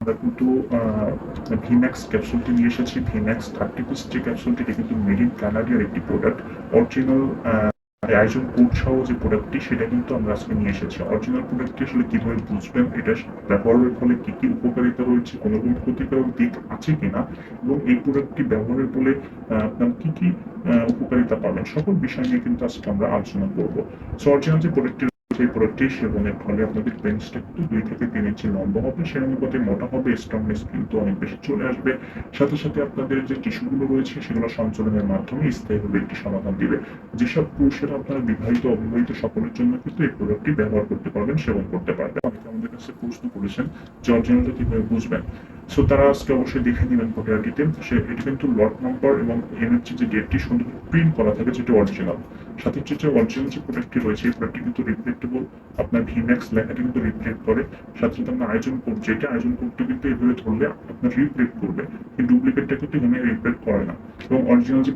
আমরা কিন্তু ভিম্যাক্স ক্যাপসুলটি নিয়ে এসেছি। ভিম্যাক্স থার্টি পিস যে ক্যাপসুলটি কিন্তু মেড ইন কানাডিয়ার একটি প্রোডাক্ট অরিজিনাল আয়োজন সহ যে প্রোডাক্টটি সেটা কিন্তু আমরা আজকে নিয়ে এসেছি। অরিজিনাল প্রোডাক্টটি আসলে কীভাবে বুঝবেন, এটা ব্যবহারের ফলে কি কি উপকারিতা রয়েছে, কোনো রকম ক্ষতিকারক দিক আছে কিনা, এবং এই প্রোডাক্টটি ব্যবহারের ফলে আপনার কি কি উপকারিতা পাবেন, সকল বিষয় নিয়ে কিন্তু আজকে আমরা আলোচনা করব। সো অরিজিনাল যে প্রোডাক্টটি সেই প্রোডাক্টটি সেবনের ফলে আপনাদের পেন্সটা কিন্তু দুই থেকে তিন ইঞ্চি লম্বা হবে। সেই অনুপাতে মোটা হবে স্ট্রংনেস কিন্তু অনেক বেশি চলে আসবে। সাথে সাথে আপনাদের যে টিস্যুগুলো রয়েছে, সেগুলো সঞ্চালনের মাধ্যমে স্থায়ীভাবে একটি সমাধান দিবে। যেসব পুরুষেরা আপনারা বিবাহিত, অবিবাহিত সকলের জন্য কিন্তু এই প্রোডাক্টটি ব্যবহার করতে পারবেন, সেবন করতে পারবেন। অনেকে আমাদের কাছে প্রশ্ন করেছেন যে অরিজিনালটা কীভাবে বুঝবেন? সো তারা আজকে অবশ্যই দেখে নেবেন প্রোডাক্টটিতে সে, এটি কিন্তু লট নাম্বার এবং এমএফজি যে ডেটটি সুন্দর প্রিন্ট করা থাকে যেটা অরিজিনাল সাথে হচ্ছে যে অরিজিনাল যে প্রোডাক্টটি রয়েছে, এই প্রোডাক্টটি কিন্তু রিফ্লেক্টেবল আপনার ভিম্যাক্স লেখাটি কিন্তু রিফ্লেক্ট করে। সাথে সাথে আপনার আয়োজন কোড যেটা আয়োজন কোডটি কিন্তু এভাবে ধরলে আপনার রিফ্লেক্ট করবে। এই ডুপ্লিকেটটা কিন্তু এখানে রিফ্লেক্ট করে না। এবং অরিজিনাল যে